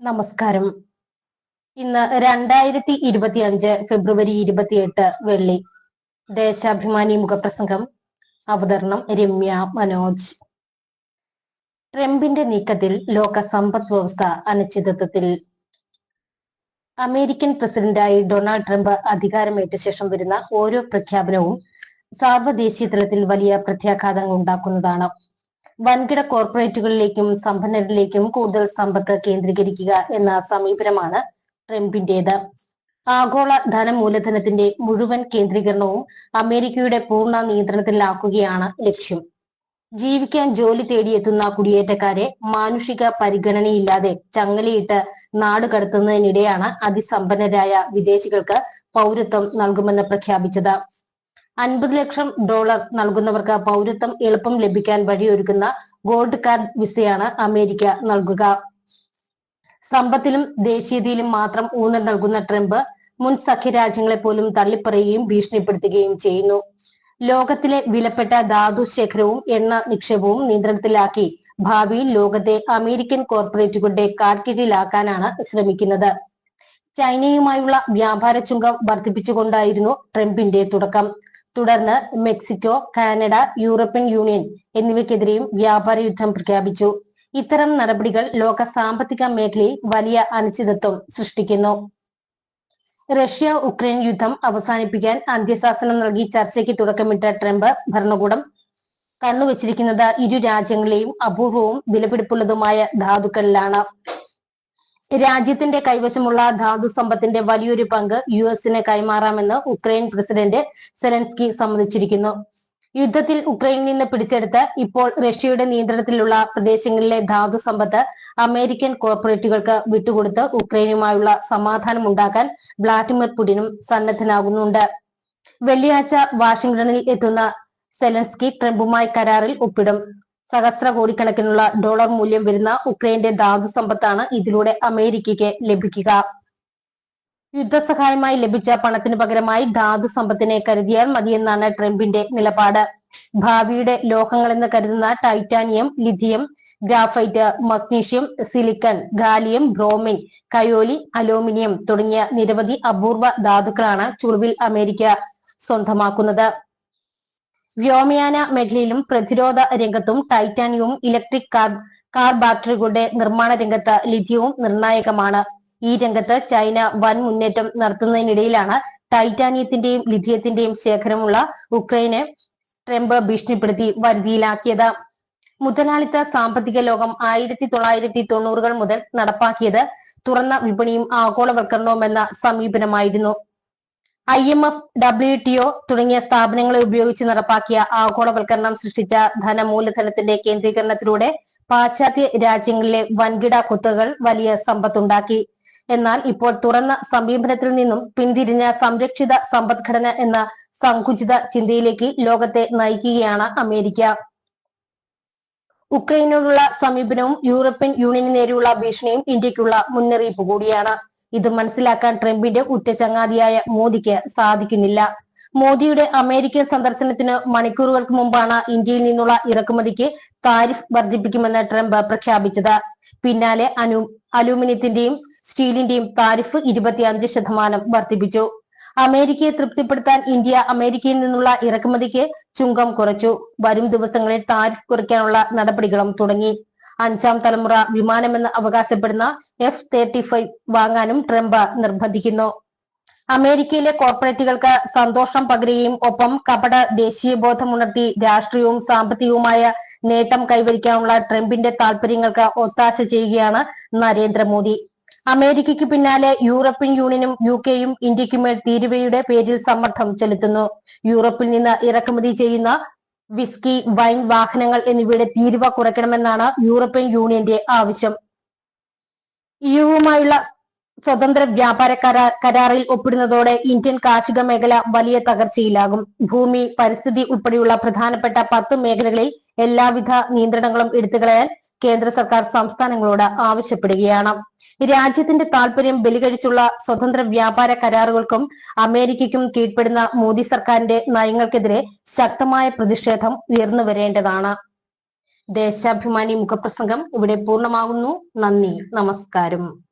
നമസ്കാരം. ഇന്ന് രണ്ടായിരത്തി ഇരുപത്തി അഞ്ച് ഫെബ്രുവരി ഇരുപത്തിയെട്ട് വെള്ളി. ദേശാഭിമാനി മുഖപ്രസംഗം. അവതരണം രമ്യ മനോജ്. ട്രംപിന്റെ നീക്കത്തിൽ ലോക സമ്പദ് വ്യവസ്ഥ അനിശ്ചിതത്വത്തിൽ. അമേരിക്കൻ പ്രസിഡന്റായി ഡൊണാൾഡ് ട്രംപ് അധികാരമേറ്റ ശേഷം വരുന്ന ഓരോ പ്രഖ്യാപനവും സാർവദേശീയ തലത്തിൽ വലിയ പ്രത്യാഘാതങ്ങൾ ഉണ്ടാക്കുന്നതാണ്. വൻകിട കോർപ്പറേറ്റുകളിലേക്കും സമ്പന്നരിലേക്കും കൂടുതൽ സമ്പത്ത് കേന്ദ്രീകരിക്കുക എന്ന സമീപനമാണ് ട്രംപിന്റേത്. ആഗോള ധന മൂലധനത്തിന്റെ മുഴുവൻ കേന്ദ്രീകരണവും അമേരിക്കയുടെ പൂർണ നിയന്ത്രണത്തിലാക്കുകയാണ് ലക്ഷ്യം. ജീവിക്കാൻ ജോലി തേടിയെത്തുന്ന കുടിയേറ്റക്കാരെ മാനുഷിക പരിഗണനയില്ലാതെ ചങ്ങലയിട്ട് നാട് കടത്തുന്നതിനിടെയാണ് അതിസമ്പന്നരായ വിദേശികൾക്ക് പൗരത്വം നൽകുമെന്ന് പ്രഖ്യാപിച്ചത്. അൻപത് ലക്ഷം ഡോളർ നൽകുന്നവർക്ക് പൗരത്വം എളുപ്പം ലഭിക്കാൻ വഴിയൊരുക്കുന്ന ഗോൾഡ് കാർഡ് വിസയാണ് അമേരിക്ക നൽകുക. സമ്പത്തിലും ദേശീയതയിലും മാത്രം ഊന്നൽ നൽകുന്ന ട്രംപ് മുൻ സഖ്യ രാജ്യങ്ങളെ പോലും തള്ളിപ്പറയുകയും ഭീഷണിപ്പെടുത്തുകയും ചെയ്യുന്നു. ലോകത്തിലെ വിലപ്പെട്ട ധാതു ശേഖരവും എണ്ണ നിക്ഷേപവും നിയന്ത്രണത്തിലാക്കി ഭാവിയിൽ ലോകത്തെ അമേരിക്കൻ കോർപ്പറേറ്റുകളുടെ കാർക്കിഴിലാക്കാനാണ് ശ്രമിക്കുന്നത്. ചൈനയുമായുള്ള വ്യാപാര ചുങ്കം വർദ്ധിപ്പിച്ചുകൊണ്ടായിരുന്നു ട്രംപിന്റെ തുടക്കം. തുടർന്ന് മെക്സിക്കോ കാനഡ യൂറോപ്യൻ യൂണിയൻ എന്നിവയ്ക്കെതിരെയും വ്യാപാര യുദ്ധം പ്രഖ്യാപിച്ചു. ഇത്തരം നടപടികൾ ലോക സാമ്പത്തിക മേഖലയിൽ വലിയ അനിശ്ചിതത്വം സൃഷ്ടിക്കുന്നു. റഷ്യ ഉക്രൈൻ യുദ്ധം അവസാനിപ്പിക്കാൻ അന്ത്യശാസനം നൽകി ചർച്ചയ്ക്ക് തുടക്കമിട്ട ട്രംപ് ഭരണകൂടം കണ്ണുവച്ചിരിക്കുന്നത് ഇരു രാജ്യങ്ങളെയും അപൂർവവും വിലപിടിപ്പുള്ളതുമായ ധാതുക്കളിലാണ്. രാജ്യത്തിന്റെ കൈവശമുള്ള ധാതു സമ്പത്തിന്റെ വലിയൊരു പങ്ക് യു എസിന് കൈമാറാമെന്ന് ഉക്രൈൻ പ്രസിഡന്റ് സെലൻസ്കി സമ്മതിച്ചിരിക്കുന്നു. യുദ്ധത്തിൽ ഉക്രൈനിൽ നിന്ന് പിടിച്ചെടുത്ത് ഇപ്പോൾ റഷ്യയുടെ നിയന്ത്രണത്തിലുള്ള പ്രദേശങ്ങളിലെ ധാതു സമ്പത്ത് അമേരിക്കൻ കോർപ്പറേറ്റുകൾക്ക് വിട്ടുകൊടുത്ത് ഉക്രൈനുമായുള്ള സമാധാനം ഉണ്ടാക്കാൻ വ്ളാഡിമിർ പുടിനും സന്നദ്ധനാകുന്നുണ്ട്. വെള്ളിയാഴ്ച വാഷിംഗ്ടണിൽ എത്തുന്ന സെലൻസ്കി ട്രംപുമായി കരാറിൽ ഒപ്പിടും. സഹസ്ര കോടിക്കണക്കിനുള്ള ഡോളർ മൂല്യം വരുന്ന ഉക്രൈന്റെ ധാതു സമ്പത്താണ് ഇതിലൂടെ അമേരിക്കയ്ക്ക് ലഭിക്കുക. യുദ്ധസഹായമായി ലഭിച്ച പണത്തിന് പകരമായി ധാതു സമ്പത്തിനെ കരുതിയാൽ മതിയെന്നാണ് ട്രംപിന്റെ നിലപാട്. ഭാവിയുടെ ലോഹങ്ങളെന്ന് കരുതുന്ന titanium lithium graphite magnesium silicon gallium bromine കയോലി aluminium തുടങ്ങിയ നിരവധി അപൂർവ ധാതുക്കളാണ് ചുളിവിൽ അമേരിക്ക സ്വന്തമാക്കുന്നത്. വ്യോമയാന മേഖലയിലും പ്രതിരോധ രംഗത്തും ടൈറ്റാനിയവും ഇലക്ട്രിക് കാർ കാർ ബാറ്ററികളുടെ നിർമ്മാണ രംഗത്ത് ലിഥിയവും നിർണായകമാണ്. ഈ രംഗത്ത് ചൈന വൻ മുന്നേറ്റം നടത്തുന്നതിനിടയിലാണ് ടൈറ്റാനിയത്തിന്റെയും ലിഥിയത്തിന്റെയും ശേഖരമുള്ള ഉക്രൈനെ ട്രംപ് ഭീഷണിപ്പെടുത്തി വരുതിയിലാക്കിയത്. മുതലാളിത്ത സാമ്പത്തിക ലോകം ആയിരത്തി തൊള്ളായിരത്തി തൊണ്ണൂറുകൾ മുതൽ നടപ്പാക്കിയത് തുറന്ന വിപണിയും ആഗോളവൽക്കരണവും എന്ന സമീപനമായിരുന്നു. I M F W T O തുടങ്ങിയ സ്ഥാപനങ്ങളെ ഉപയോഗിച്ച് നടപ്പാക്കിയ ആഗോളവൽക്കരണം സൃഷ്ടിച്ച ധനമൂലധനത്തിന്റെ കേന്ദ്രീകരണത്തിലൂടെ പാശ്ചാത്യ രാജ്യങ്ങളിലെ വൻകിട കുത്തകൾ വലിയ സമ്പത്തുണ്ടാക്കി. എന്നാൽ ഇപ്പോൾ തുറന്ന സമീപനത്തിൽ നിന്നും പിന്തിരിഞ്ഞ സംരക്ഷിത സമ്പദ്ഘടന എന്ന സങ്കുചിത ചിന്തയിലേക്ക് ലോകത്തെ നയിക്കുകയാണ് അമേരിക്ക. ഉക്രൈനോടുള്ള സമീപനവും യൂറോപ്യൻ യൂണിയന് നേരെയുള്ള ഭീഷണിയും ഇന്ത്യക്കുള്ള മുന്നറിയിപ്പ് കൂടിയാണ്. ഇത് മനസ്സിലാക്കാൻ ട്രംപിന്റെ ഉറ്റചങ്ങാതിയായ മോദിക്ക് സാധിക്കുന്നില്ല. മോദിയുടെ അമേരിക്കൻ സന്ദർശനത്തിന് മണിക്കൂറുകൾക്ക് മുമ്പാണ് ഇന്ത്യയിൽ നിന്നുള്ള ഇറക്കുമതിക്ക് താരിഫ് വർദ്ധിപ്പിക്കുമെന്ന് ട്രംപ് പ്രഖ്യാപിച്ചത്. പിന്നാലെ അനു അലൂമിനിയത്തിന്റെയും സ്റ്റീലിന്റെയും താരിഫ് ഇരുപത്തിയഞ്ച് ശതമാനം വർദ്ധിപ്പിച്ചു. അമേരിക്കയെ തൃപ്തിപ്പെടുത്താൻ ഇന്ത്യ അമേരിക്കയിൽ നിന്നുള്ള ഇറക്കുമതിക്ക് ചുങ്കം കുറച്ചു. വരും ദിവസങ്ങളിൽ താരിഫ് കുറയ്ക്കാനുള്ള നടപടികളും തുടങ്ങി. അഞ്ചാം തലമുറ വിമാനമെന്ന് അവകാശപ്പെടുന്ന എഫ് തേർട്ടി ഫൈവ് വാങ്ങാനും ട്രംപ് നിർബന്ധിക്കുന്നു. അമേരിക്കയിലെ കോർപ്പറേറ്റുകൾക്ക് സന്തോഷം പകരുകയും ഒപ്പം കപട ദേശീയബോധമുണർത്തി രാഷ്ട്രീയവും സാമ്പത്തികവുമായ നേട്ടം കൈവരിക്കാനുള്ള ട്രംപിന്റെ താൽപര്യങ്ങൾക്ക് ഒത്താശ ചെയ്യുകയാണ് നരേന്ദ്രമോദി. അമേരിക്കയ്ക്ക് പിന്നാലെ യൂറോപ്യൻ യൂണിയനും യു കെയും ഇന്ത്യക്കുമേൽ തീരുവയുടെ പേരിൽ സമ്മർദ്ദം ചെലുത്തുന്നു. യൂറോപ്പിൽ നിന്ന് ഇറക്കുമതി ചെയ്യുന്ന വിസ്കി വൈൻ വാഹനങ്ങൾ എന്നിവയുടെ തീരുവ കുറയ്ക്കണമെന്നാണ് യൂറോപ്യൻ യൂണിയന്റെ ആവശ്യം. ഇയുവുമായുള്ള സ്വതന്ത്ര വ്യാപാര കരാർ കരാറിൽ ഒപ്പിടുന്നതോടെ ഇന്ത്യൻ കാർഷിക മേഖല വലിയ തകർച്ചയിലാകും. ഭൂമി പരിസ്ഥിതി ഉൾപ്പെടെയുള്ള പ്രധാനപ്പെട്ട പത്ത് മേഖലകളിൽ എല്ലാവിധ നിയന്ത്രണങ്ങളും എടുത്തുകളയാൻ കേന്ദ്ര സർക്കാർ സംസ്ഥാനങ്ങളോട് ആവശ്യപ്പെടുകയാണ്. രാജ്യത്തിന്റെ താൽപര്യം ബലികഴിച്ചുള്ള സ്വതന്ത്ര വ്യാപാര കരാറുകൾക്കും അമേരിക്കയ്ക്കും കീഴ്പ്പെടുന്ന മോദി സർക്കാരിന്റെ നയങ്ങൾക്കെതിരെ ശക്തമായ പ്രതിഷേധം ഉയർന്നു വരേണ്ടതാണ്. ദേശാഭിമാനി മുഖപ്രസംഗം ഇവിടെ പൂർണമാകുന്നു. നന്ദി. നമസ്കാരം.